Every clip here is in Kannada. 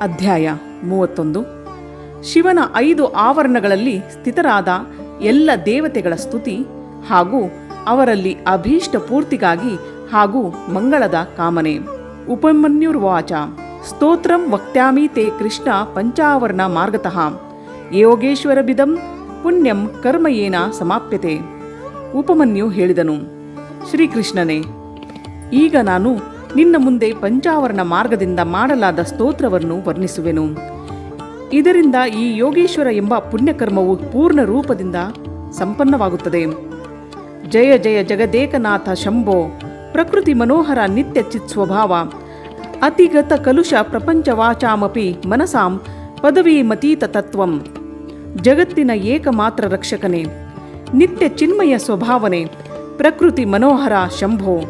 ಅಧ್ಯಾಯ ಮೂವತ್ತೊಂದು. ಶಿವನ ಐದು ಆವರಣಗಳಲ್ಲಿ ಸ್ಥಿತರಾದ ಎಲ್ಲ ದೇವತೆಗಳ ಸ್ತುತಿ ಹಾಗೂ ಅವರಲ್ಲಿ ಅಭೀಷ್ಟ ಪೂರ್ತಿಗಾಗಿ ಹಾಗೂ ಮಂಗಳದ ಕಾಮನೆ. ಉಪಮನ್ಯುರ್ವಾಚ. ಸ್ತೋತ್ರಂ ವಕ್ತ್ಯಾಮಿ ತೇ ಕೃಷ್ಣ ಪಂಚಾವರ್ಣ ಮಾರ್ಗತಃ. ಯೋಗೇಶ್ವರಬಿದಂ ಪುಣ್ಯಂ ಕರ್ಮಯೇನ ಸಮಾಪ್ಯತೆ. ಉಪಮನ್ಯು ಹೇಳಿದನು. ಶ್ರೀಕೃಷ್ಣನೇ, ಈಗ ನಾನು ನಿನ್ನ ಮುಂದೆ ಪಂಚಾವರಣ ಮಾರ್ಗದಿಂದ ಮಾಡಲಾದ ಸ್ತೋತ್ರವನ್ನು ವರ್ಣಿಸುವೆನು. ಇದರಿಂದ ಈ ಯೋಗೇಶ್ವರ ಎಂಬ ಪುಣ್ಯಕರ್ಮವು ಪೂರ್ಣ ರೂಪದಿಂದ ಸಂಪನ್ನವಾಗುತ್ತದೆ. ಜಯ ಜಯ ಜಗದೇಕನಾಥ ಶಂಭೋ, ಪ್ರಕೃತಿ ಮನೋಹರ ನಿತ್ಯ ಚಿತ್ ಸ್ವಭಾವ, ಅತಿಗತ ಕಲುಷ ಪ್ರಪಂಚವಾಚಾಮಪಿ ಮನಸಾಂ ಪದವಿ ಮತೀತ ತತ್ವಂ, ಜಗತ್ತಿನ ಏಕಮಾತ್ರ ರಕ್ಷಕನೇ, ನಿತ್ಯ ಚಿನ್ಮಯ ಸ್ವಭಾವನೆ, ಪ್ರಕೃತಿ ಮನೋಹರ ಶಂಭೋ,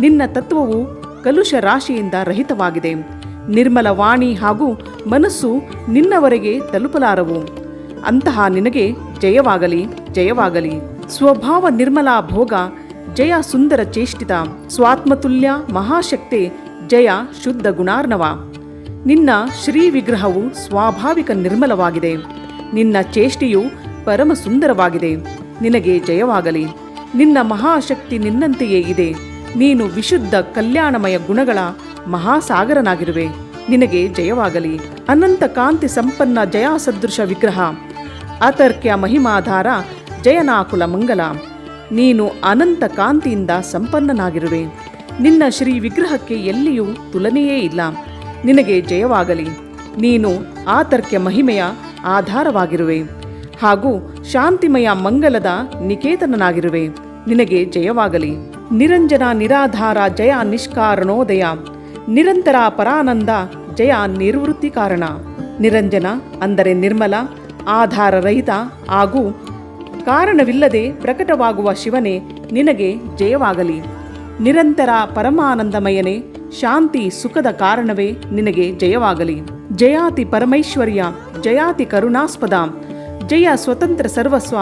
ನಿನ್ನ ತತ್ವವು ಕಲುಷ ರಾಶಿಯಿಂದ ರಹಿತವಾಗಿದೆ. ನಿರ್ಮಲ ವಾಣಿ ಹಾಗೂ ಮನಸ್ಸು ನಿನ್ನವರೆಗೆ ತಲುಪಲಾರವು. ಅಂತಹ ನಿನಗೆ ಜಯವಾಗಲಿ ಜಯವಾಗಲಿ. ಸ್ವಭಾವ ನಿರ್ಮಲ ಭೋಗ, ಜಯ ಸುಂದರ ಚೇಷ್ಟಿತ, ಸ್ವಾತ್ಮತುಲ್ಯ ಮಹಾಶಕ್ತಿ, ಜಯ ಶುದ್ಧ ಗುಣಾರ್ಣವ. ನಿನ್ನ ಶ್ರೀ ವಿಗ್ರಹವು ಸ್ವಾಭಾವಿಕ ನಿರ್ಮಲವಾಗಿದೆ. ನಿನ್ನ ಚೇಷ್ಟಿಯು ಪರಮ ಸುಂದರವಾಗಿದೆ. ನಿನಗೆ ಜಯವಾಗಲಿ. ನಿನ್ನ ಮಹಾಶಕ್ತಿ ನಿನ್ನಂತೆಯೇ ಇದೆ. ನೀನು ವಿಶುದ್ಧ ಕಲ್ಯಾಣಮಯ ಗುಣಗಳ ಮಹಾಸಾಗರನಾಗಿರುವೆ. ನಿನಗೆ ಜಯವಾಗಲಿ. ಅನಂತ ಕಾಂತಿ ಸಂಪನ್ನ ಜಯಾಸದೃಶ ವಿಗ್ರಹ. ಅತರ್ಕ್ಯ ಮಹಿಮಾಧಾರ ಜಯನಾಕುಲ ಮಂಗಲ. ನೀನು ಅನಂತ ಕಾಂತಿಯಿಂದ ಸಂಪನ್ನನಾಗಿರುವೆ. ನಿನ್ನ ಶ್ರೀ ವಿಗ್ರಹಕ್ಕೆ ಎಲ್ಲಿಯೂ ತುಲನೆಯೇ ಇಲ್ಲ. ನಿನಗೆ ಜಯವಾಗಲಿ. ನೀನು ಆತರ್ಕ್ಯ ಮಹಿಮೆಯ ಆಧಾರವಾಗಿರುವೆ. ಹಾಗೂ ಶಾಂತಿಮಯ ಮಂಗಲದ ನಿಕೇತನನಾಗಿರುವೆ. ನಿನಗೆ ಜಯವಾಗಲಿ. ನಿರಂಜನ ನಿರಾಧಾರ ಜಯ ನಿಷ್ಕಾರಣೋದಯ. ನಿರಂತರ ಪರಾನಂದ ಜಯ ನಿರ್ವೃತ್ತಿ ಕಾರಣ. ನಿರಂಜನ ಅಂದರೆ ನಿರ್ಮಲ ಆಧಾರರಹಿತ ಹಾಗೂ ಕಾರಣವಿಲ್ಲದೆ ಪ್ರಕಟವಾಗುವ ಶಿವನೇ ನಿನಗೆ ಜಯವಾಗಲಿ. ನಿರಂತರ ಪರಮಾನಂದಮಯನೇ, ಶಾಂತಿ ಸುಖದ ಕಾರಣವೇ ನಿನಗೆ ಜಯವಾಗಲಿ. ಜಯಾತಿ ಪರಮೈಶ್ವರ್ಯ, ಜಯಾತಿ ಕರುಣಾಸ್ಪದ ಜಯ ಸ್ವತಂತ್ರ ಸರ್ವಸ್ವ,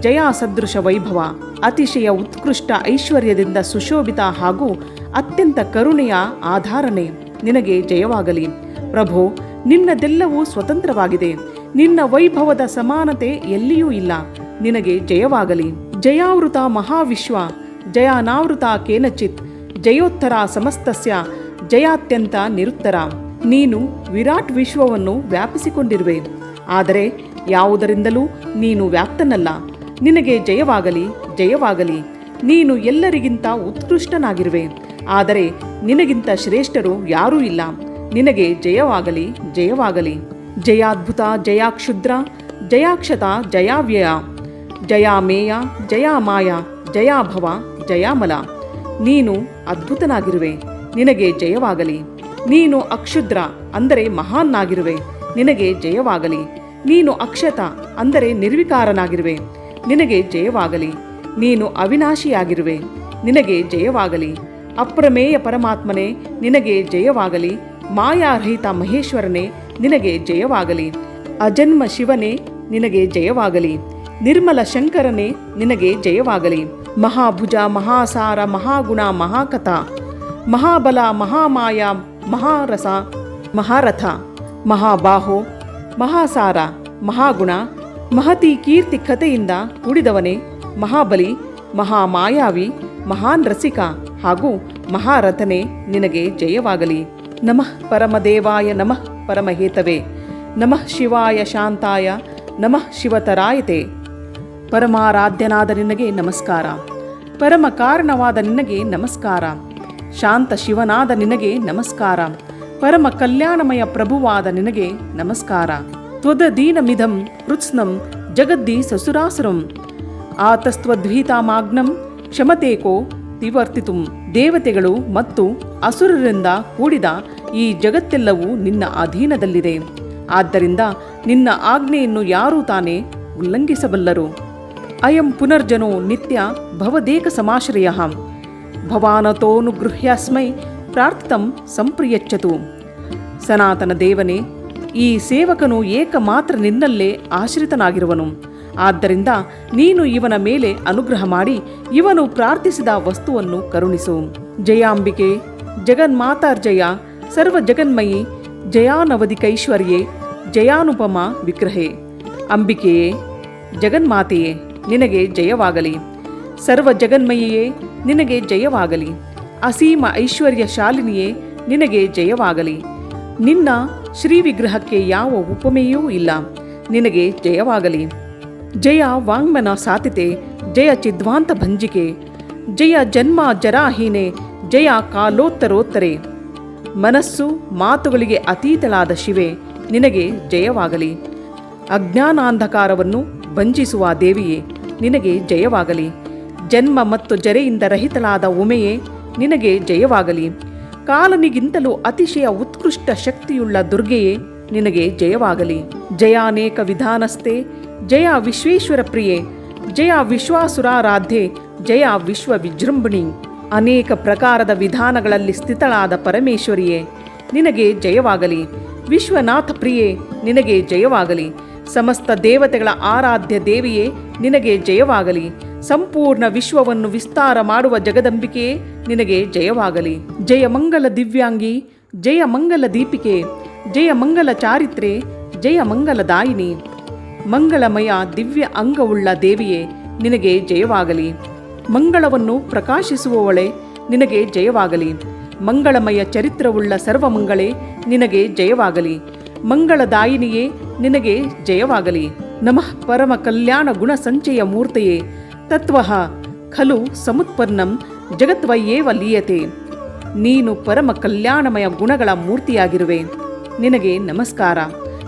ಜಯ ಸದೃಶ ವೈಭವ, ಅತಿಶಯ ಉತ್ಕೃಷ್ಟ ಐಶ್ವರ್ಯದಿಂದ ಸುಶೋಭಿತ ಹಾಗೂ ಅತ್ಯಂತ ಕರುಣೆಯ ಆಧಾರನೆ. ನಿನಗೆ ಜಯವಾಗಲಿ. ಪ್ರಭು, ನಿನ್ನದೆಲ್ಲವೂ ಸ್ವತಂತ್ರವಾಗಿದೆ. ನಿನ್ನ ವೈಭವದ ಸಮಾನತೆ ಎಲ್ಲಿಯೂ ಇಲ್ಲ. ನಿನಗೆ ಜಯವಾಗಲಿ. ಜಯಾವೃತ ಮಹಾವಿಶ್ವ, ಜಯಾನಾವೃತ ಕೇನಚಿತ್, ಜಯೋತ್ತರ ಸಮಸ್ತಸ್ಯ, ಜಯಾತ್ಯಂತ ನಿರುತ್ತರ. ನೀನು ವಿರಾಟ್ ವಿಶ್ವವನ್ನು ವ್ಯಾಪಿಸಿಕೊಂಡಿರುವೆ. ಆದರೆ ಯಾವುದರಿಂದಲೂ ನೀನು ವ್ಯಾಪ್ತನಲ್ಲ. ನಿನಗೆ ಜಯವಾಗಲಿ ಜಯವಾಗಲಿ. ನೀನು ಎಲ್ಲರಿಗಿಂತ ಉತ್ಕೃಷ್ಟನಾಗಿರುವೆ. ಆದರೆ ನಿನಗಿಂತ ಶ್ರೇಷ್ಠರು ಯಾರೂ ಇಲ್ಲ. ನಿನಗೆ ಜಯವಾಗಲಿ ಜಯವಾಗಲಿ. ಜಯಾದ್ಭುತ, ಜಯಾಕ್ಷುದ್ರ, ಜಯಾಕ್ಷತ, ಜಯಾವ್ಯಯ. ಜಯಾಮೇಯ, ಜಯಾಮಾಯ, ಜಯಾಭವ, ಜಯಾಮಲ. ನೀನು ಅದ್ಭುತನಾಗಿರುವೆ. ನಿನಗೆ ಜಯವಾಗಲಿ. ನೀನು ಅಕ್ಷುದ್ರ, ಅಂದರೆ ಮಹಾನ್ನಾಗಿರುವೆ. ನಿನಗೆ ಜಯವಾಗಲಿ. ನೀನು ಅಕ್ಷತ ಅಂದರೆ ನಿರ್ವಿಕಾರನಾಗಿರುವೆ. ನಿನಗೆ ಜಯವಾಗಲಿ. ನೀನು ಅವಿನಾಶಿಯಾಗಿರುವೆ. ನಿನಗೆ ಜಯವಾಗಲಿ. ಅಪ್ರಮೇಯ ಪರಮಾತ್ಮನೇ, ನಿನಗೆ ಜಯವಾಗಲಿ. ಮಾಯಾರಹಿತ ಮಹೇಶ್ವರನೇ, ನಿನಗೆ ಜಯವಾಗಲಿ. ಅಜನ್ಮ ಶಿವನೇ, ನಿನಗೆ ಜಯವಾಗಲಿ. ನಿರ್ಮಲ ಶಂಕರನೇ, ನಿನಗೆ ಜಯವಾಗಲಿ. ಮಹಾಭುಜ, ಮಹಾಸಾರ, ಮಹಾಗುಣ, ಮಹಾಕಥ, ಮಹಾಬಲ, ಮಹಾಮಾಯ, ಮಹಾರಸ, ಮಹಾರಥ, ಮಹಾಬಾಹೋ ಮಹಾಸಾರ, ಮಹಾಗುಣ, ಮಹತಿ ಕೀರ್ತಿ ಕಥೆಯಿಂದ ಕೂಡಿದವನೇ ಮಹಾಬಲಿ, ಮಹಾಮಾಯಾವಿ, ಮಹಾನ್ ರಸಿಕ ಹಾಗೂ ಮಹಾರಥನೆ ನಿನಗೆ ಜಯವಾಗಲಿ. ನಮಃ ಪರಮದೇವಾಯ, ನಮಃ ಪರಮಹೇತವೇ. ನಮಃ ಶಿವಾಯ ಶಾಂತಾಯ, ನಮಃ ಶಿವತರಾಯತೆ. ಪರಮಾರಾಧ್ಯನಾದ ನಿನಗೆ ನಮಸ್ಕಾರ. ಪರಮ ಕಾರಣವಾದ ನಿನಗೆ ನಮಸ್ಕಾರ. ಶಾಂತ ಶಿವನಾದ ನಿನಗೆ ನಮಸ್ಕಾರ. ಪರಮ ಕಲ್ಯಾಣಮಯ ಪ್ರಭುವಾದ ನಿನಗೆ ನಮಸ್ಕಾರ. ತ್ವದದೀನಮಿದಂ ಕೃತ್ಸ್ನಂ ಜಗದ್ದಿ ಸಸುರಾಸುರಂ. ಆತಸ್ತ್ವದ್ವೀತಾಮಾಗ್ನಂ ಕ್ಷಮತೇಕೋ ತಿವರ್ತಿತು ದೇವತೆಗಳು ಮತ್ತು ಅಸುರರಿಂದ ಕೂಡಿದ ಈ ಜಗತ್ತೆಲ್ಲವೂ ನಿನ್ನ ಅಧೀನದಲ್ಲಿದೆ. ಆದ್ದರಿಂದ ನಿನ್ನ ಆಜ್ಞೆಯನ್ನು ಯಾರೂ ತಾನೇ ಉಲ್ಲಂಘಿಸಬಲ್ಲರು. ಅಯಂ ಪುನರ್ಜನೋ ನಿತ್ಯ ಭವದೇಕ ಸಮಾಶ್ರಯ ಭವಾನತೋನುಗೃಹ್ಯಾಸ್ಮೈ ಪ್ರಾರ್ಥಿತಂ ಸಂಪ್ರಿಯಚ್ಚತು. ಸನಾತನ ದೇವನೇ, ಈ ಸೇವಕನು ಏಕಮಾತ್ರ ನಿನ್ನಲ್ಲೇ ಆಶ್ರಿತನಾಗಿರುವನು. ಆದ್ದರಿಂದ ನೀನು ಇವನ ಮೇಲೆ ಅನುಗ್ರಹ ಮಾಡಿ ಇವನು ಪ್ರಾರ್ಥಿಸಿದ ವಸ್ತುವನ್ನು ಕರುಣಿಸು. ಜಯಾಂಬಿಕೆ, ಜಗನ್ಮಾತಾರ್ಜಯ ಸರ್ವ ಜಗನ್ಮಯಿ ಜಯಾನವಧಿಕೈಶ್ವರ್ಯೆ, ಜಯಾನುಪಮ ವಿಗ್ರಹೆ. ಅಂಬಿಕೆಯೇ, ಜಗನ್ಮಾತೆಯೇ, ನಿನಗೆ ಜಯವಾಗಲಿ. ಸರ್ವ ಜಗನ್ಮಯಿಯೇ ನಿನಗೆ ಜಯವಾಗಲಿ. ಅಸೀಮ ಐಶ್ವರ್ಯ ಶಾಲಿನಿಯೇ, ನಿನಗೆ ಜಯವಾಗಲಿ. ನಿನ್ನ ಶ್ರೀ ವಿಗ್ರಹಕ್ಕೆ ಯಾವ ಉಪಮೆಯೂ ಇಲ್ಲ. ನಿನಗೆ ಜಯವಾಗಲಿ. ಜಯ ವಾಂಗ್ಮನ ಸಾತಿತೆ ಜಯ ಚಿದ್ವಾಂತ ಭಂಜಿಕೆ, ಜಯ ಜನ್ಮ ಜರಾಹೀನೆ, ಜಯ ಕಾಲೋತ್ತರೋತ್ತರೆ. ಮನಸ್ಸು ಮಾತುಗಳಿಗೆ ಅತೀತಳಾದ ಶಿವೆ, ನಿನಗೆ ಜಯವಾಗಲಿ. ಅಜ್ಞಾನಾಂಧಕಾರವನ್ನು ಭಂಜಿಸುವ ದೇವಿಯೇ, ನಿನಗೆ ಜಯವಾಗಲಿ. ಜನ್ಮ ಮತ್ತು ಜರೆಯಿಂದ ರಹಿತಳಾದ ಉಮೆಯೇ ನಿನಗೆ ಜಯವಾಗಲಿ. ಕಾಲನಿಗಿಂತಲೂ ಅತಿಶಯ ಉತ್ಕೃಷ್ಟ ಶಕ್ತಿಯುಳ್ಳ ದುರ್ಗೆಯೇ ನಿನಗೆ ಜಯವಾಗಲಿ. ಜಯ ಅನೇಕ ವಿಧಾನಸ್ಥೆ, ಜಯ ವಿಶ್ವೇಶ್ವರ ಪ್ರಿಯೆ, ಜಯ ವಿಶ್ವಾಸುರಾರಾಧ್ಯೆ, ಜಯ ವಿಶ್ವ ವಿಜೃಂಭಣಿ ಅನೇಕ ಪ್ರಕಾರದ ವಿಧಾನಗಳಲ್ಲಿ ಸ್ಥಿತಳಾದ ಪರಮೇಶ್ವರಿಯೇ, ನಿನಗೆ ಜಯವಾಗಲಿ. ವಿಶ್ವನಾಥ ಪ್ರಿಯೆ, ನಿನಗೆ ಜಯವಾಗಲಿ. ಸಮಸ್ತ ದೇವತೆಗಳ ಆರಾಧ್ಯ ದೇವಿಯೇ, ನಿನಗೆ ಜಯವಾಗಲಿ. ಸಂಪೂರ್ಣ ವಿಶ್ವವನ್ನು ವಿಸ್ತಾರ ಮಾಡುವ ಜಗದಂಬಿಕೆ ನಿನಗೆ ಜಯವಾಗಲಿ. ಜಯ ಮಂಗಲ ದಿವ್ಯಾಂಗಿ, ಜಯ ಮಂಗಲ ದೀಪಿಕೆ, ಜಯ ಮಂಗಲ ಚಾರಿತ್ರೆ, ಜಯ ಮಂಗಲದಾಯಿನಿ ಮಂಗಳಮಯ ದಿವ್ಯ ಅಂಗವುಳ್ಳ ದೇವಿಯೇ, ನಿನಗೆ ಜಯವಾಗಲಿ. ಮಂಗಳವನ್ನು ಪ್ರಕಾಶಿಸುವವಳೆ, ನಿನಗೆ ಜಯವಾಗಲಿ. ಮಂಗಳಮಯ ಚರಿತ್ರವುಳ್ಳ ಸರ್ವಮಂಗಳೇ, ನಿನಗೆ ಜಯವಾಗಲಿ. ಮಂಗಳದಾಯಿನಿಯೇ ನಿನಗೆ ಜಯವಾಗಲಿ. ನಮಃ ಪರಮ ಕಲ್ಯಾಣ ಗುಣ ಸಂಚಯ ಮೂರ್ತೆಯೇ ತತ್ವಃ ಖಲು ಸಮುತ್ಪನ್ನಂ ಜಗತ್ವಯ್ಯೇವ ಲೀಯತೆ. ನೀನು ಪರಮ ಕಲ್ಯಾಣಮಯ ಗುಣಗಳ ಮೂರ್ತಿಯಾಗಿರುವೆ. ನಿನಗೆ ನಮಸ್ಕಾರ.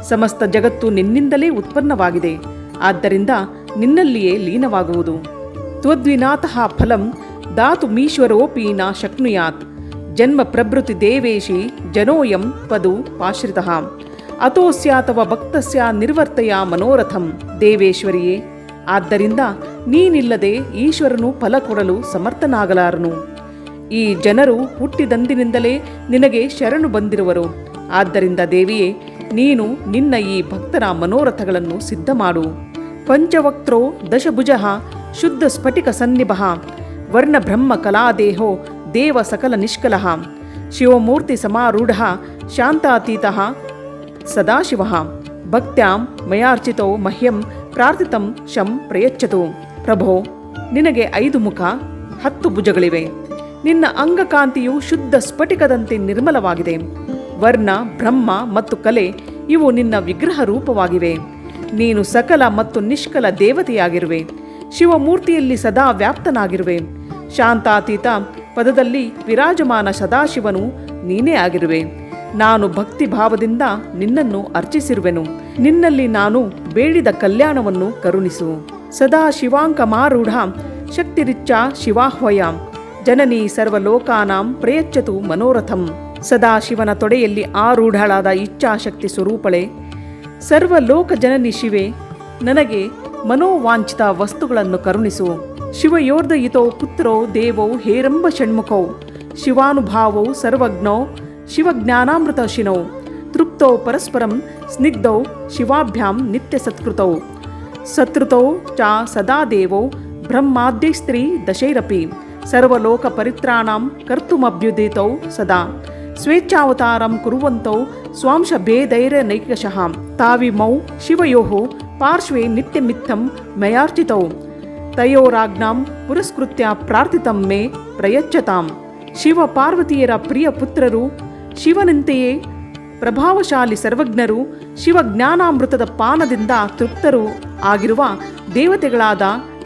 ಸಮಸ್ತ ಜಗತ್ತು ನಿನ್ನಿಂದಲೇ ಉತ್ಪನ್ನವಾಗಿದೆ. ಆದ್ದರಿಂದ ನಿನ್ನಲ್ಲಿಯೇ ಲೀನವಾಗುವುದು. ತ್ವದ್ವಿನಾಥ ಫಲಂ ದಾತು ಮೀಶ್ವರೋಪಿ ನಾ ಶಕ್ನುಯಾತ್. ಜನ್ಮ ಪ್ರಭೃತಿ ದೇವೇಶಿ ಜನೋಯಂ ಪದು ಪಾಶ್ರಿತಃ. ಅಥವಾ ಭಕ್ತಸ್ಯ ನಿರ್ವರ್ತಯ ಮನೋರಥಂ ದೇವೇಶ್ವರಿಯೇ. ಆದ್ದರಿಂದ ನೀನಿಲ್ಲದೆ ಈಶ್ವರನು ಫಲ ಕೊಡಲು ಸಮರ್ಥನಾಗಲಾರನು. ಈ ಜನರು ಹುಟ್ಟಿದಂದಿನಿಂದಲೇ ನಿನಗೆ ಶರಣು ಬಂದಿರುವರು. ಆದ್ದರಿಂದ ದೇವಿಯೇ, ನೀನು ನಿನ್ನ ಈ ಭಕ್ತರ ಮನೋರಥಗಳನ್ನು ಸಿದ್ಧ ಮಾಡು ಪಂಚವಕ್ತ್ರೋ ದಶಭುಜ ಶುದ್ಧ ಸ್ಫಟಿಕ ಸನ್ನಿಭ. ವರ್ಣಬ್ರಹ್ಮ ಕಲಾದೇಹೋ ದೇವ ಸಕಲ ನಿಷ್ಕಲಃ. ಶಿವಮೂರ್ತಿ ಸಮಾರೂಢ ಶಾಂತಾತೀತ ಸದಾಶಿವ. ಭಕ್ತ್ಯಾಂ ಮಯಾರ್ಚಿತೋ ಮಹ್ಯಂ ಪ್ರಾರ್ಥಿತಂ ಶಂ ಪ್ರಯಚ್ಚತು ಪ್ರಭೋ, ನಿನಗೆ ಐದು ಮುಖ, ಹತ್ತು ಭುಜಗಳಿವೆ. ನಿನ್ನ ಅಂಗಕಾಂತಿಯು ಶುದ್ಧ ಸ್ಫಟಿಕದಂತೆ ನಿರ್ಮಲವಾಗಿದೆ. ವರ್ಣ, ಬ್ರಹ್ಮ ಮತ್ತು ಕಲೆ ಇವು ನಿನ್ನ ವಿಗ್ರಹ ರೂಪವಾಗಿವೆ. ನೀನು ಸಕಲ ಮತ್ತು ನಿಷ್ಕಲ ದೇವತೆಯಾಗಿರುವೆ. ಶಿವಮೂರ್ತಿಯಲ್ಲಿ ಸದಾ ವ್ಯಾಪ್ತನಾಗಿರುವೆ. ಶಾಂತಾತೀತ ಪದದಲ್ಲಿ ವಿರಾಜಮಾನ ಸದಾಶಿವನು ನೀನೇ ಆಗಿರುವೆ. ನಾನು ಭಕ್ತಿ ಭಾವದಿಂದ ನಿನ್ನನ್ನು ಅರ್ಚಿಸಿರುವೆನು. ನಿನ್ನಲ್ಲಿ ನಾನು ಬೇಡಿದ ಕಲ್ಯಾಣವನ್ನು ಕರುಣಿಸು. ಸದಾ ಶಿವಾಂಕಮಾರೂಢ ಶಕ್ತಿರಿಚ್ಚ ಶಿವಾಹ್ವಯ. ಜನನಿ ಸರ್ವಲೋಕಾನಾಂ ಪ್ರಯಚ್ಚತು ಮನೋರಥಂ. ಸದಾ ಶಿವನ ತೊಡೆಯಲ್ಲಿ ಆರೂಢಳಾದ ಇಚ್ಛಾಶಕ್ತಿ ಸ್ವರೂಪಳೆ. ಸರ್ವಲೋಕ ಜನನಿ ಶಿವೆ, ನನಗೆ ಮನೋವಾಂಛಿತ ವಸ್ತುಗಳನ್ನು ಕರುಣಿಸು. ಶಿವಯೋರ್ಧಯಿತೋ ಪುತ್ರೋ ದೇವೋ ಹೇರಂಬ ಷಣ್ಮುಖೌ. ಶಿವಾನುಭಾವೌ ಸರ್ವಜ್ಞೋ ಶಿವಜ್ಞಾನಾಮೃತ ಶಿನೌ ತೃಪ್ತೌ ಪರಸ್ಪರಂ ಸ್ನಿಗ್ಧೌ ಶಿವಾಭ್ಯಾಂ ನಿತ್ಯ ಸತ್ಕೃತೌ. ಚ ಸದಾ ದೇವೋ ಬ್ರಹ್ಮಾದ್ಯೈಸ್ತ್ರೀ ದಶೈರಪಿ. ಸರ್ವಲೋಕ ಪರಿತ್ರಾಣಾಂ ಕರ್ತುಮಭ್ಯುದಿತೌ ಸದಾ. ಸ್ವೇಚ್ಛಾವತಾರಂ ಕುರುವಂತೌ ಸ್ವಾಂಶ ಭೇದೈರನೈಕಶಃ ತಾವಿಮೌ ಶಿವಯೋಃ ಪಾರ್ಶ್ವೇ ನಿತ್ಯಮಿತ್ತಂ ಮಯಾರ್ಚಿತೌ. ತಯೋರಾಜ್ಞಾಂ ಪುರಸ್ಕೃತ್ಯ ಪ್ರಾರ್ಥಿತಂ ಮೇ ಪ್ರಯಚ್ಛತಾಂ. ಶಿವ ಪಾರ್ವತಿಯರ ಪ್ರಿಯ ಪುತ್ರರು, ಶಿವನಂತೆಯೇ ಪ್ರಭಾವಶಾಲಿ ಸರ್ವಜ್ಞರು ಶಿವಜ್ಞಾನಾಮೃತದ ಪಾನದಿಂದ ತೃಪ್ತರು ಆಗಿರುವ ದೇವತೆಗಳಾದ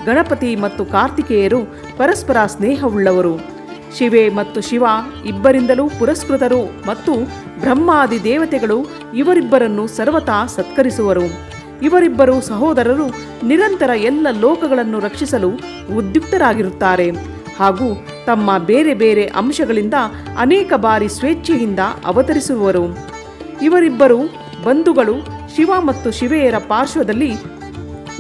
ಗಣಪತಿ ಮತ್ತು ಕಾರ್ತಿಕೇಯರು ಪರಸ್ಪರ ಸ್ನೇಹವುಳ್ಳವರು. ಶಿವೆ ಮತ್ತು ಶಿವ ಇಬ್ಬರಿಂದಲೂ ಪುರಸ್ಕೃತರು ಮತ್ತು ಬ್ರಹ್ಮಾದಿ ದೇವತೆಗಳು ಇವರಿಬ್ಬರನ್ನು ಸರ್ವತಾ ಸತ್ಕರಿಸುವರು. ಇವರಿಬ್ಬರು ಸಹೋದರರು ನಿರಂತರ ಎಲ್ಲ ಲೋಕಗಳನ್ನು ರಕ್ಷಿಸಲು ಉದ್ಯುಕ್ತರಾಗಿರುತ್ತಾರೆ ಹಾಗೂ ತಮ್ಮ ಬೇರೆ ಬೇರೆ ಅಂಶಗಳಿಂದ ಅನೇಕ ಬಾರಿ ಸ್ವೇಚ್ಛೆಯಿಂದ ಅವತರಿಸುವರು. ಇವರಿಬ್ಬರು ಬಂಧುಗಳು ಶಿವ ಮತ್ತು ಶಿವೆಯರ ಪಾರ್ಶ್ವದಲ್ಲಿ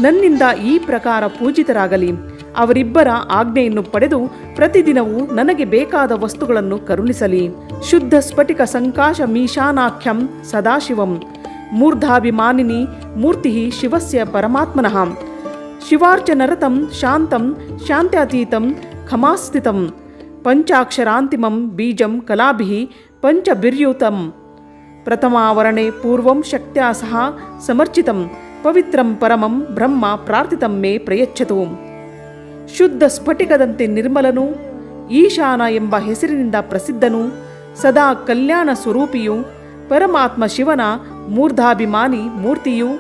ನನ್ನಿಂದ ಈ ಪ್ರಕಾರ ಪೂಜಿತರಾಗಲಿ. ಅವರಿಬ್ಬರ ಆಜ್ಞೆಯನ್ನು ಪಡೆದು ಪ್ರತಿದಿನವೂ ನನಗೆ ಬೇಕಾದ ವಸ್ತುಗಳನ್ನು ಕರುಣಿಸಲಿ. ಶುದ್ಧ ಸ್ಫಟಿಕ ಸಂಕಾಶ ಮೀಶಾನಾಖ್ಯಂ ಸದಾಶಿವಂ. ಮೂರ್ಧಾಭಿಮಾನಿನಿ ಮೂರ್ತಿ ಶಿವಸ್ಯ ಪರಮಾತ್ಮನಃ. ಶಿವಾರ್ಚನರತಂ ಶಾಂತಂ ಶಾಂತ್ಯತೀತಂ ಖಮಾಸ್ಥಿತಂ ಪಂಚಾಕ್ಷರಾಂತಿಮಂ ಬೀಜಂ ಕಲಾಭಿ ಪಂಚಬಿರ್ಯುತಂ. ಪ್ರಥಮಾವರಣೆ ಪೂರ್ವಂ ಶಕ್ತ್ಯಾ ಸಹ ಸಮರ್ಚಿತಂ, ಪವಿತ್ರಂ ಪರಮಂ ಬ್ರಹ್ಮ ಪ್ರಾರ್ಥಿತಂ ಮೇ ಪ್ರಯಚ್ಛತು. ಶುದ್ಧ ಸ್ಫಟಿಕದಂತೆ ನಿರ್ಮಲನು, ಈಶಾನ ಎಂಬ ಹೆಸರಿನಿಂದ ಪ್ರಸಿದ್ಧನು, ಸದಾ ಕಲ್ಯಾಣ ಸ್ವರೂಪಿಯು, ಪರಮಾತ್ಮ ಶಿವನ ಮೂರ್ಧಾಭಿಮಾನಿ ಮೂರ್ತಿಯು,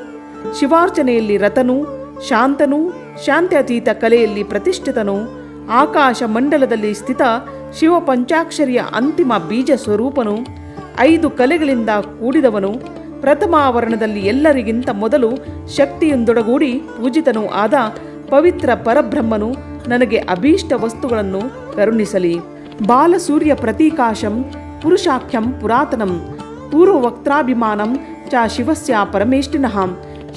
ಶಿವಾರ್ಚನೆಯಲ್ಲಿ ರತನು, ಶಾಂತನು, ಶಾಂತ್ಯತೀತ ಕಲೆಯಲ್ಲಿ ಪ್ರತಿಷ್ಠಿತನು, ಆಕಾಶ ಮಂಡಲದಲ್ಲಿ ಸ್ಥಿತ ಶಿವ ಪಂಚಾಕ್ಷರಿಯ ಅಂತಿಮ ಬೀಜ ಸ್ವರೂಪನು ಐದು ಕಲೆಗಳಿಂದ ಕೂಡಿದವನು ಪ್ರಥಮಾವರಣದಲ್ಲಿ ಎಲ್ಲರಿಗಿಂತ ಮೊದಲು ಶಕ್ತಿಯೊಂದೊಡಗೂಡಿ ಪೂಜಿತನೂ ಆದ ಪವಿತ್ರ ಪರಬ್ರಹ್ಮನು ನನಗೆ ಅಭೀಷ್ಟ ವಸ್ತುಗಳನ್ನು ಕರುಣಿಸಲಿ. ಬಾಲಸೂರ್ಯ ಪ್ರತೀಕಾಶಂ, ಪುರುಷಾಖ್ಯಂ ಪುರಾತನಂ, ಪೂರ್ವವಕ್ತ್ರಾಭಿಮಾನಂ ಚ ಶಿವಸ್ಯ ಪರಮೇಷ್ಠಿನಃ,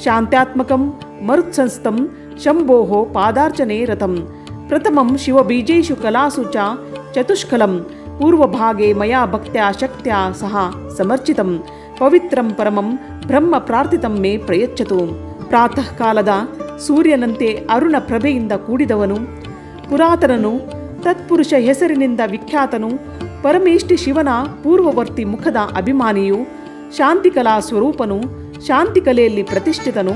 ಶಾಂತ್ಯಾತ್ಮಕಂ ಮರುತ್ಸಂಸ್ಥಂ ಶಂಭೋ ಪಾದಾರ್ಚನೆ ರಥಂ ಪ್ರಥಮಂ ಶಿವಬೀಜೇಷು ಕಲಾಸು ಚ ಚತುಷ್ಕಲಂ ಪೂರ್ವಭಾಗೆ ಮಯಾ ಭಕ್ತ್ಯಾ ಶಕ್ತ್ಯಾ ಸಹ ಸಮರ್ಚಿತಂ. ಪವಿತ್ರಂ ಪರಮಂ ಬ್ರಹ್ಮ ಪ್ರಾರ್ಥಿತಂ ಮೇ ಪ್ರಯಚ್ಚತು ಪ್ರಾತಃ ಕಾಲದ ಸೂರ್ಯನಂತೆ ಅರುಣ ಪ್ರಭೆಯಿಂದ ಕೂಡಿದವನು. ಪುರಾತನನು, ತತ್ಪುರುಷ ಹೆಸರಿನಿಂದ ವಿಖ್ಯಾತನು, ಪರಮೇಷ್ಠಿ ಶಿವನ ಪೂರ್ವವರ್ತಿ ಮುಖದ ಅಭಿಮಾನಿಯು, ಶಾಂತಿಕಲಾ ಸ್ವರೂಪನು, ಶಾಂತಿಕಲೆಯಲ್ಲಿ ಪ್ರತಿಷ್ಠಿತನು,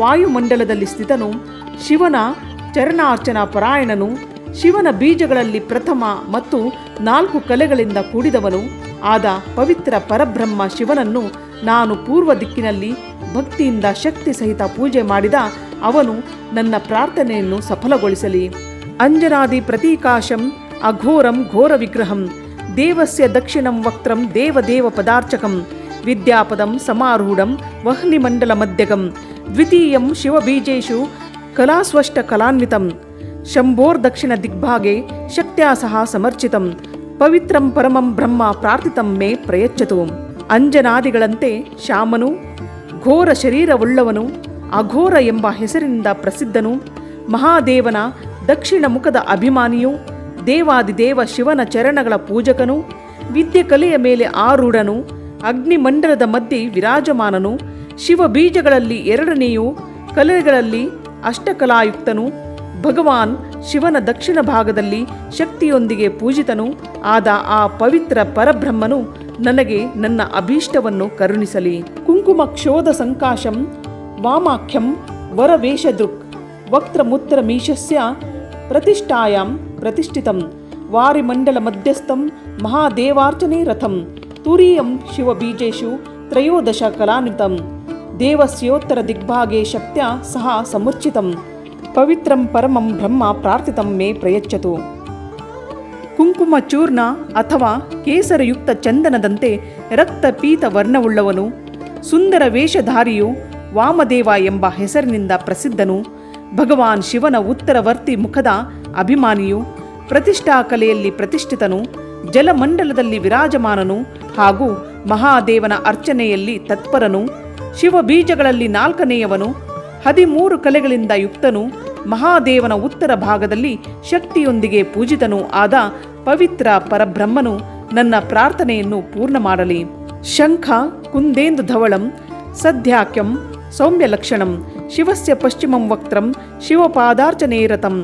ವಾಯುಮಂಡಲದಲ್ಲಿ ಸ್ಥಿತನು, ಶಿವನ ಚರಣಾರ್ಚನಾ ಪರಾಯಣನು ಶಿವನ ಬೀಜಗಳಲ್ಲಿ ಪ್ರಥಮ ಮತ್ತು ನಾಲ್ಕು ಕಲೆಗಳಿಂದ ಕೂಡಿದವನು. ಆದ ಪವಿತ್ರ ಪರಬ್ರಹ್ಮ ಶಿವನನ್ನು ನಾನು ಪೂರ್ವ ದಿಕ್ಕಿನಲ್ಲಿ ಭಕ್ತಿಯಿಂದ ಶಕ್ತಿ ಸಹಿತ ಪೂಜೆ ಮಾಡಿದ ಅವನು ನನ್ನ ಪ್ರಾರ್ಥನೆಯನ್ನು ಸಫಲಗೊಳಿಸಲಿ. ಅಂಜನಾದಿ ಪ್ರತೀಕಾಶಂ ಅಘೋರಂ ಘೋರ ವಿಗ್ರಹಂ ದೇವಸ್ಯ ದಕ್ಷಿಣಂ ವಕ್ತ್ರಂ ದೇವದೇವ ಪದಾರ್ಚಕಂ ವಿದ್ಯಾಪದಂ ಸಮಾರೂಢಂ ವಹ್ನಿಮಂಡಲ ಮಧ್ಯಗಂ ದ್ವಿತೀಯಂ ಶಿವಬೀಜೇಶು ಕಲಾಸ್ವಷ್ಟ ಕಲಾನ್ವಿತಂ ಶಂಭೋರ್ದಕ್ಷಿಣ ದಿಗ್ಭಾಗೆ ಶಕ್ತ್ಯಾ ಸಹ ಸಮರ್ಚಿತಂ, ಪವಿತ್ರಂ ಪರಮಂ ಬ್ರಹ್ಮ ಪ್ರಾರ್ಥಿತಂ ಮೇ ಪ್ರಯಚ್ಛತು. ಅಂಜನಾದಿಗಳಂತೆ ಶ್ಯಾಮನು, ಘೋರ ಶರೀರವುಳ್ಳವನು, ಅಘೋರ ಎಂಬ ಹೆಸರಿನಿಂದ ಪ್ರಸಿದ್ಧನು, ಮಹಾದೇವನ ದಕ್ಷಿಣ ಮುಖದ ಅಭಿಮಾನಿಯು, ದೇವಾದಿದೇವ ಶಿವನ ಚರಣಗಳ ಪೂಜಕನು, ವಿದ್ಯೆ ಕಲೆಯ ಮೇಲೆ ಆರೂಢನು, ಅಗ್ನಿಮಂಡಲದ ಮಧ್ಯೆ ವಿರಾಜಮಾನನು ಶಿವ ಬೀಜಗಳಲ್ಲಿ ಎರಡನೆಯು, ಕಲೆಗಳಲ್ಲಿ ಅಷ್ಟಕಲಾಯುಕ್ತನು ಭಗವಾನ್ ಶಿವನ ದಕ್ಷಿಣ ಭಾಗದಲ್ಲಿ ಶಕ್ತಿಯೊಂದಿಗೆ ಪೂಜಿತನು, ಆದ ಆ ಪವಿತ್ರ ಪರಬ್ರಹ್ಮನು ನನಗೆ ನನ್ನ ಅಭೀಷ್ಟವನ್ನು ಕರುಣಿಸಲಿ. ಕುಂಕುಮ ಕ್ಷೋಧ ಸಂಕಾಶಂ ವಾಮಾಖ್ಯಂ ವರವೇಷದೃಕ್ ವಕ್ತ್ರಮುತ್ರ ಮೀಶಸ್ಯ ಪ್ರತಿಷ್ಠಾಯಾಂ ಪ್ರತಿಷ್ಠಿತಂ ವಾರಿಮಂಡಲ ಮಧ್ಯಸ್ಥಂ ಮಹಾದೇವಾರ್ಚನೆ ರಥಂ ತುರೀಯಂ ಶಿವಬೀಜೇಷು ತ್ರಯೋದಶ ಕಲಾನ್ವಿತಂ ದೇವಸ್ಯೋತ್ತರ ದಿಗ್ಭಾಗೆ ಶಕ್ತ್ಯ ಸಹ ಸಮುರ್ಚಿತಂ ಪವಿತ್ರಂ ಪರಮಂ ಬ್ರಹ್ಮ ಪ್ರಾರ್ಥಿತಂ ಮೇ ಪ್ರಯಚ್ಛತು. ಕುಂಕುಮ ಚೂರ್ಣ ಅಥವಾ ಕೇಸರಯುಕ್ತ ಚಂದನದಂತೆ ರಕ್ತಪೀತ ವರ್ಣವುಳ್ಳವನು, ಸುಂದರ ವೇಷಧಾರಿಯು ವಾಮದೇವ ಎಂಬ ಹೆಸರಿನಿಂದ ಪ್ರಸಿದ್ಧನು, ಭಗವಾನ್ ಶಿವನ ಉತ್ತರವರ್ತಿ ಮುಖದ ಅಭಿಮಾನಿಯು, ಪ್ರತಿಷ್ಠಾ ಕಲೆಯಲ್ಲಿ ಪ್ರತಿಷ್ಠಿತನು, ಜಲಮಂಡಲದಲ್ಲಿ ವಿರಾಜಮಾನನು ಹಾಗೂ ಮಹಾದೇವನ ಅರ್ಚನೆಯಲ್ಲಿ ತತ್ಪರನು ಶಿವ ಬೀಜಗಳಲ್ಲಿ ನಾಲ್ಕನೆಯವನು ಹದಿಮೂರು ಕಲೆಗಳಿಂದ ಯುಕ್ತನು, ಮಹಾದೇವನ ಉತ್ತರ ಭಾಗದಲ್ಲಿ ಶಕ್ತಿಯೊಂದಿಗೆ ಪೂಜಿತನೂ ಆದ ಪವಿತ್ರ ಪರಬ್ರಹ್ಮನು ನನ್ನ ಪ್ರಾರ್ಥನೆಯನ್ನು ಪೂರ್ಣ ಮಾಡಲಿ. ಶಂಖ, ಕುಂದೇಂದು ಧವಳಂ, ಸದ್ಯಾಕ್ಯಂ, ಸೌಮ್ಯಲಕ್ಷಣಂ, ಶಿವಸ್ಯ ಪಶ್ಚಿಮಂ ವಕ್ತ್ರಂ, ಶಿವಪಾದಾರ್ಚನೇರತಂ,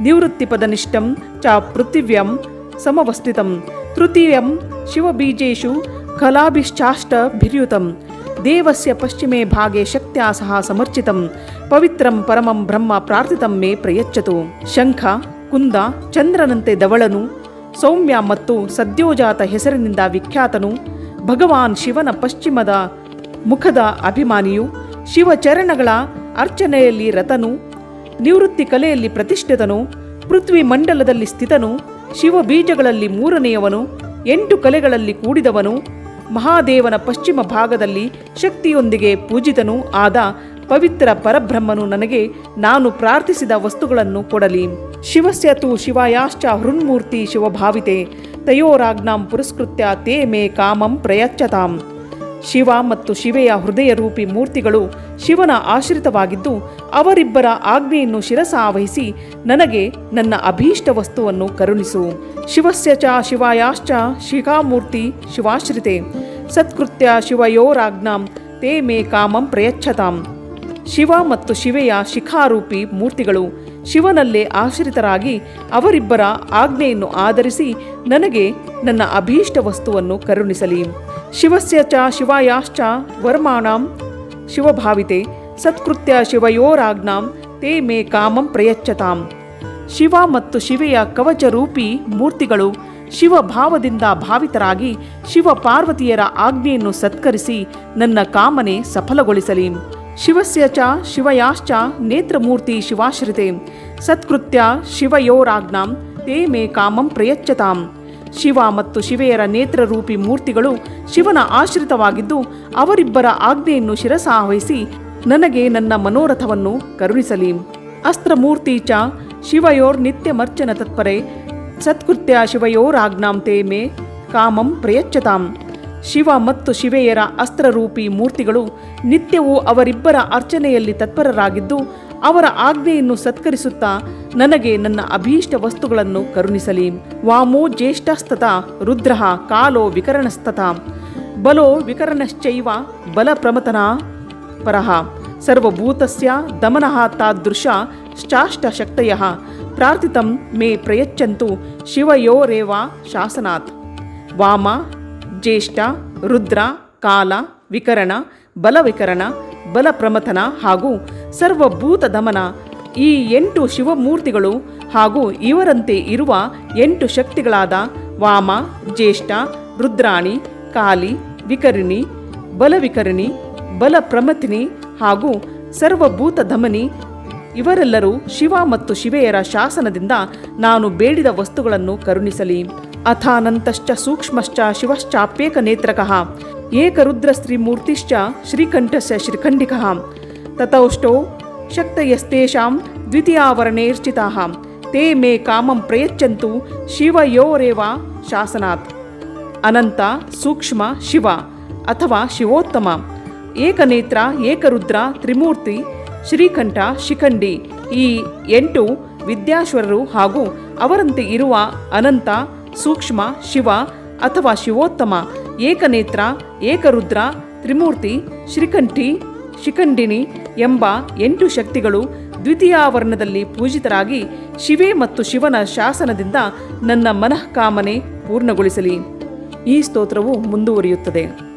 ನಿವೃತ್ತಿಪದನಿಷ್ಠಂ ಚ ಪೃಥಿವ್ಯಂ ಸಮವಸ್ಥಿತಂ ತೃತೀಯಂ ಶಿವಬೀಜೇಷು ಕಲಾಭಿಶ್ಚಾಷ್ಟಭಿರ್ಯುತಂ. ದೇವಸ್ಯ ಪಶ್ಚಿಮೆ ಭಾಗೆ ಶಕ್ತ್ಯಾ ಸಹ ಸಮರ್ಚಿತಂ, ಪವಿತ್ರಂ ಪರಮಂ ಬ್ರಹ್ಮ ಪ್ರಾರ್ಥಿತಂ ಮೇ ಪ್ರಯಚ್ಚತು ಶಂಖ, ಕುಂದ, ಚಂದ್ರನಂತೆ ದವಳನು, ಸೌಮ್ಯ ಮತ್ತು ಸದ್ಯೋಜಾತ ಹೆಸರಿನಿಂದ ವಿಖ್ಯಾತನು, ಭಗವಾನ್ ಶಿವನ ಪಶ್ಚಿಮದ ಮುಖದ ಅಭಿಮಾನಿಯು, ಶಿವಚರಣಗಳ ಅರ್ಚನೆಯಲ್ಲಿ ರತನು, ನಿವೃತ್ತಿ ಕಲೆಯಲ್ಲಿ ಪ್ರತಿಷ್ಠಿತನು, ಪೃಥ್ವಿ ಮಂಡಲದಲ್ಲಿ ಸ್ಥಿತನು ಶಿವ ಬೀಜಗಳಲ್ಲಿ ಮೂರನೆಯವನು, ಎಂಟು ಕಲೆಗಳಲ್ಲಿ ಕೂಡಿದವನು ಮಹಾದೇವನ ಪಶ್ಚಿಮ ಭಾಗದಲ್ಲಿ ಶಕ್ತಿಯೊಂದಿಗೆ ಪೂಜಿತನೂ ಆದ ಪವಿತ್ರ ಪರಬ್ರಹ್ಮನು ನನಗೆ ನಾನು ಪ್ರಾರ್ಥಿಸಿದ ವಸ್ತುಗಳನ್ನು ಕೊಡಲಿ. ಶಿವಸ್ಯ ತು ಶಿವಾಯಾಶ್ಚ ಹೃನ್ಮೂರ್ತಿ ಶಿವಭಾವಿತೆ. ತಯೋರಾಜ್ಞಾಂ ಪುರಸ್ಕೃತ್ಯ ತೇ ಮೇ ಕಾಮಂ ಪ್ರಯಚ್ಛತಾಂ. ಶಿವ ಮತ್ತು ಶಿವೆಯ ಹೃದಯ ರೂಪಿ ಮೂರ್ತಿಗಳು ಶಿವನ ಆಶ್ರಿತವಾಗಿದ್ದು, ಅವರಿಬ್ಬರ ಆಜ್ಞೆಯನ್ನು ಶಿರಸಾವಹಿಸಿ ನನಗೆ ನನ್ನ ಅಭೀಷ್ಟ ವಸ್ತುವನ್ನು ಕರುಣಿಸು. ಶಿವಸ್ಯ ಚ ಶಿವಾಯಾಶ್ಚ ಶಿಖಾಮೂರ್ತಿ ಶಿವಾಶ್ರಿತೆ. ಸತ್ಕೃತ್ಯ ಶಿವಯೋರಾಜ್ಞಾಂ, ತೇ ಮೇ ಕಾಮಂ ಪ್ರಯಚ್ಛತಾಂ. ಶಿವ ಮತ್ತು ಶಿವೆಯ ಶಿಖಾರೂಪಿ ಮೂರ್ತಿಗಳು. ಶಿವನಲ್ಲೇ ಆಶ್ರಿತರಾಗಿ ಅವರಿಬ್ಬರ ಆಜ್ಞೆಯನ್ನು ಆಧರಿಸಿ ನನಗೆ ನನ್ನ ಅಭೀಷ್ಟ ವಸ್ತುವನ್ನು ಕರುಣಿಸಲಿ. ಶಿವಸ್ಯ ಚ ಶಿವಾಯಾಶ್ಚ ವರ್ಮಾಣಾಂ ಶಿವಭಾವಿತೆ ಸತ್ಕೃತ್ಯ ಶಿವಯೋರಾಜ್ಞಾಂ ತೇ ಮೇ ಕಾಮಂ ಪ್ರಯಚ್ಚತಾಂ ಶಿವ ಮತ್ತು ಶಿವೆಯ ಕವಚರೂಪಿ ಮೂರ್ತಿಗಳು ಶಿವ ಭಾವದಿಂದ ಭಾವಿತರಾಗಿ ಶಿವ ಪಾರ್ವತಿಯರ ಆಜ್ಞೆಯನ್ನು ಸತ್ಕರಿಸಿ ನನ್ನ ಕಾಮನೆ ಸಫಲಗೊಳಿಸಲಿ. ಶಿವಸ್ಯ ಚ, ಶಿವಯಾಶ್ಚ, ನೇತ್ರಮೂರ್ತಿ ಶಿವಾಶ್ರಿತೆ. ಸತ್ಕೃತ್ಯ ಶಿವಯೋರಾಜ್ಞಾಂ, ತೇ ಮೇ ಕಾಮಂ ಪ್ರಯಚ್ಚತಾಂ ಶಿವ ಮತ್ತು ಶಿವೆಯರ ನೇತ್ರರೂಪಿ ಮೂರ್ತಿಗಳು ಶಿವನ ಆಶ್ರಿತವಾಗಿದ್ದು, ಅವರಿಬ್ಬರ ಆಜ್ಞೆಯನ್ನು ಶಿರಸಾವಹಿಸಿ ನನಗೆ ನನ್ನ ಮನೋರಥವನ್ನು ಕರುಣಿಸಲಿ. ಅಸ್ತ್ರಮೂರ್ತಿ ಚ, ಶಿವಯೋರ್ ನಿತ್ಯಮರ್ಚನ ತತ್ಪರೆ, ಸತ್ಕೃತ್ಯ ಶಿವಯೋರಾಜ್ಞಾಂ ತೇ ಮೇ ಕಾಮಂ ಪ್ರಯಚ್ಛತಾಂ. ಶಿವ ಮತ್ತು ಶಿವೆಯರ ಅಸ್ತ್ರರೂಪಿ ಮೂರ್ತಿಗಳು ನಿತ್ಯವೂ ಅವರಿಬ್ಬರ ಅರ್ಚನೆಯಲ್ಲಿ ತತ್ಪರರಾಗಿದ್ದು, ಅವರ ಆಜ್ಞೆಯನ್ನು ಸತ್ಕರಿಸುತ್ತಾ ನನಗೆ ನನ್ನ ಅಭೀಷ್ಟ ವಸ್ತುಗಳನ್ನು ಕರುಣಿಸಲಿ. ವಾಮೋ ಜ್ಯೇಷ್ಠಸ್ತತ, ರುದ್ರ ಕಾಲೋ ವಿಕರಣಸ್ತತ. ಬಲೋ ವಿಕರಣಶ್ಚೈವ ಬಲ ಪ್ರಮತನ ಪರಃ. ಸರ್ವಭೂತಸ್ಯ ದಮನಃ ತಾದೃಶ ಶಾಷ್ಟಶಕ್ತಯ ಪ್ರಾರ್ಥಿತಂ ಮೇ ಪ್ರಯಚ್ಚಂತು ಶಿವಯೋರೇವ ಶಾಸನಾತ್. ವಾಮ ಜ್ಯೇಷ್ಠ, ರುದ್ರ, ಕಾಲ, ವಿಕರಣ, ಬಲವಿಕರಣ, ಬಲಪ್ರಮಥನ ಹಾಗೂ ಸರ್ವಭೂತ ದಮನ ಈ ಎಂಟು ಶಿವಮೂರ್ತಿಗಳು ಹಾಗೂ ಇವರಂತೆ ಇರುವ ಎಂಟು ಶಕ್ತಿಗಳಾದ ವಾಮ, ಜ್ಯೇಷ್ಠ, ರುದ್ರಾಣಿ, ಕಾಲಿ, ವಿಕರಿಣಿ, ಬಲವಿಕರಿಣಿ, ಬಲಪ್ರಮಥಿನಿ ಹಾಗೂ ಸರ್ವಭೂತ ಧಮನಿ ಇವರೆಲ್ಲರೂ ಶಿವ ಮತ್ತು ಶಿವೆಯರ ಶಾಸನದಿಂದ ನಾನು ಬೇಡಿದ ವಸ್ತುಗಳನ್ನು ಕರುಣಿಸಲಿ. ಅಥಾನಂತಶ್ಚ ಸೂಕ್ಷ್ಮಶ್ಚ ಶಿವಶ್ಚಾಪ್ಯೇಕ ನೇತ್ರಕಃ, ಏಕರುದ್ರಸ್ತ್ರೀಮೂರ್ತಿಶ್ಚ ಶ್ರೀಕಂಠಸ್ಯ ಶ್ರೀಖಂಡಿಕಃ. ತತೌಷ್ಟೋ ಶಕ್ತಯಸ್ತೇಷಾಂ ದ್ವಿತೀಯಾವರಣೇರ್ಚಿತಾಃ. ತೇ ಮೇ ಕಾಮಂ ಪ್ರಯಚ್ಛಂತು ಶಿವಯೋರೇವ ಶಾಸನಾತ್. ಅನಂತ, ಸೂಕ್ಷ್ಮ, ಶಿವ ಅಥವಾ ಶಿವೋತ್ತಮ. ಏಕನೇತ್ರ, ಏಕರುದ್ರ, ತ್ರಿಮೂರ್ತಿ, ಶ್ರೀಕಂಠ, ಶಿಖಂಡಿ ಈ ಎಂಟು ವಿದ್ಯಾಶ್ವರರು ಹಾಗೂ ಅವರಂತೆ ಇರುವ ಅನಂತ ಸೂಕ್ಷ್ಮ, ಶಿವ ಅಥವಾ ಶಿವೋತ್ತಮ, ಏಕನೇತ್ರ, ಏಕರುದ್ರ, ತ್ರಿಮೂರ್ತಿ, ಶ್ರೀಕಂಠಿ ಶಿಖಂಡಿನಿ ಎಂಬ ಎಂಟು ಶಕ್ತಿಗಳು ದ್ವಿತೀಯಾವರ್ಣದಲ್ಲಿ ಪೂಜಿತರಾಗಿ ಶಿವೆ ಮತ್ತು ಶಿವನ ಶಾಸನದಿಂದ ನನ್ನ ಮನಃಕಾಮನೆ ಪೂರ್ಣಗೊಳಿಸಲಿ. ಈ ಸ್ತೋತ್ರವು ಮುಂದುವರಿಯುತ್ತದೆ.